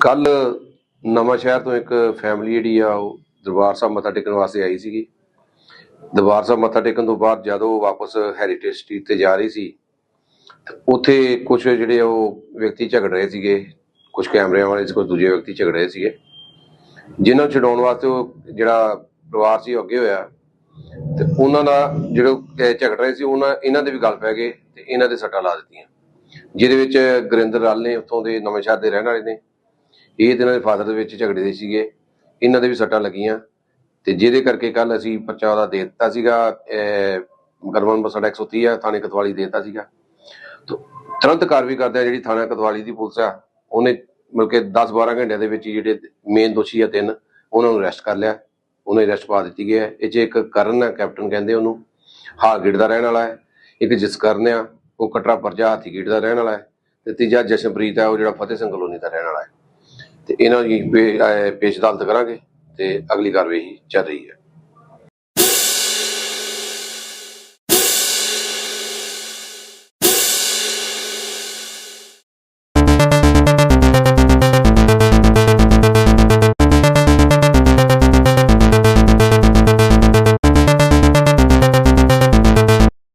ਕੱਲ ਨਵਾਂ ਸ਼ਹਿਰ ਤੋਂ ਇੱਕ ਫੈਮਿਲੀ ਜਿਹੜੀ ਆ ਉਹ ਦਰਬਾਰ ਸਾਹਿਬ ਮੱਥਾ ਟੇਕਣ ਵਾਸਤੇ ਆਈ ਸੀਗੀ। ਦਰਬਾਰ ਸਾਹਿਬ ਮੱਥਾ ਟੇਕਣ ਤੋਂ ਬਾਅਦ ਜਦੋਂ ਉਹ ਵਾਪਸ ਹੈਰੀਟੇਜ ਸਟਰੀਟ ਤੇ ਜਾ ਰਹੀ ਸੀ ਉੱਥੇ ਕੁਝ ਜਿਹੜੇ ਉਹ ਵਿਅਕਤੀ ਝਗੜ ਰਹੇ ਸੀਗੇ ਕੁਝ ਕੈਮਰਿਆਂ ਵਾਲੇ ਸੀ ਕੁਝ ਦੂਜੇ ਵਿਅਕਤੀ ਝਗੜ ਰਹੇ ਸੀਗੇ। ਜਿਨ੍ਹਾਂ ਨੂੰ ਛਡਾਉਣ ਵਾਸਤੇ ਉਹ ਜਿਹੜਾ ਪਰਿਵਾਰ ਸੀ ਉਹ ਅੱਗੇ ਹੋਇਆ। ਤੇ ਉਹਨਾਂ ਦਾ ਜਿਹੜੇ ਝਗੜ ਰਹੇ ਸੀ, ਉਹਨਾਂ, ਇਹਨਾਂ ਦੇ ਵੀ ਗੱਲ ਪੈ ਗਏ ਤੇ ਇਹਨਾਂ ਦੇ ਸੱਟਾਂ ਲਾ ਦਿੱਤੀਆਂ। ਜਿਹਦੇ ਵਿੱਚ ਗੁਰਿੰਦਰ ਲਾਲ ਨੇ ਉੱਥੋਂ ਦੇ ਨਵੇਂ ਸ਼ਹਿਰ ਦੇ ਰਹਿਣ ਵਾਲੇ ਨੇ। ਇਹ ਤੇ ਇਹਨਾਂ ਦੇ ਫਾਦਰ ਦੇ ਵਿੱਚ ਝਗੜੇ ਦੇ ਸੀਗੇ। ਇਹਨਾਂ ਦੇ ਵੀ ਸੱਟਾਂ ਲੱਗੀਆਂ। ਤੇ ਜਿਹਦੇ ਕਰਕੇ ਕੱਲ ਅਸੀਂ ਪਰਚਾ ਉਹਦਾ ਦੇ ਦਿੱਤਾ ਸੀਗਾ ਅਹ, ਮੁਕੱਦਮਾ 130 ਆ ਥਾਣੇ ਕਤਵਾਲੀ ਦੇ ਦਿੱਤਾ ਸੀਗਾ। ਤੇ ਤੁਰੰਤ ਕਾਰਵਾਈ ਕਰਦੇ ਆ ਜਿਹੜੀ ਥਾਣਾ ਕਤਵਾਲੀ ਦੀ ਪੁਲਿਸ ਆ ਉਹਨੇ ਮਤਲਬ ਕਿ 10 12 ਘੰਟਿਆਂ ਦੇ ਵਿੱਚ ਜਿਹੜੇ ਮੇਨ ਦੋਸ਼ੀ ਆ ਤਿੰਨ ਉਹਨਾਂ ਨੂੰ ਅਰੈਸਟ ਕਰ ਲਿਆ। ਉਹਨੇ ਅਰੈਸਟ ਪਾ ਦਿੱਤੀ ਗਈ ਹੈ। ਇਹ 'ਚ ਇੱਕ ਕਰਨ ਆ ਕੈਪਟਨ ਕਹਿੰਦੇ ਉਹਨੂੰ। ਹਾਰਗੇਟ ਦਾ ਰਹਿਣ ਵਾਲਾ ਹੈ। ਇੱਕ ਜਸਕਰਨ ਆ। ਉਹ ਕਟਰਾ ਪਰਜਾ ਹਾਥੀਗੇਟ ਦਾ ਰਹਿਣ ਵਾਲਾ ਹੈ ਤੇ ਤੀਜਾ ਜਸ਼ਨਪ੍ਰੀਤ ਹੈ, ਉਹ ਜਿਹੜਾ ਫਤਿਹ ਸਿੰਘ ਕਲੋਨੀ ਦਾ ਰਹਿਣ ਵਾਲਾ ਹੈ। ਤੇ ਇਹਨਾਂ ਦੀ ਪੇ- ਪੇਸ਼ ਅਦਾਲਤ ਕਰਾਂਗੇ ਤੇ ਅਗਲੀ ਕਾਰਵਾਈ ਚੱਲ ਰਹੀ ਹੈ।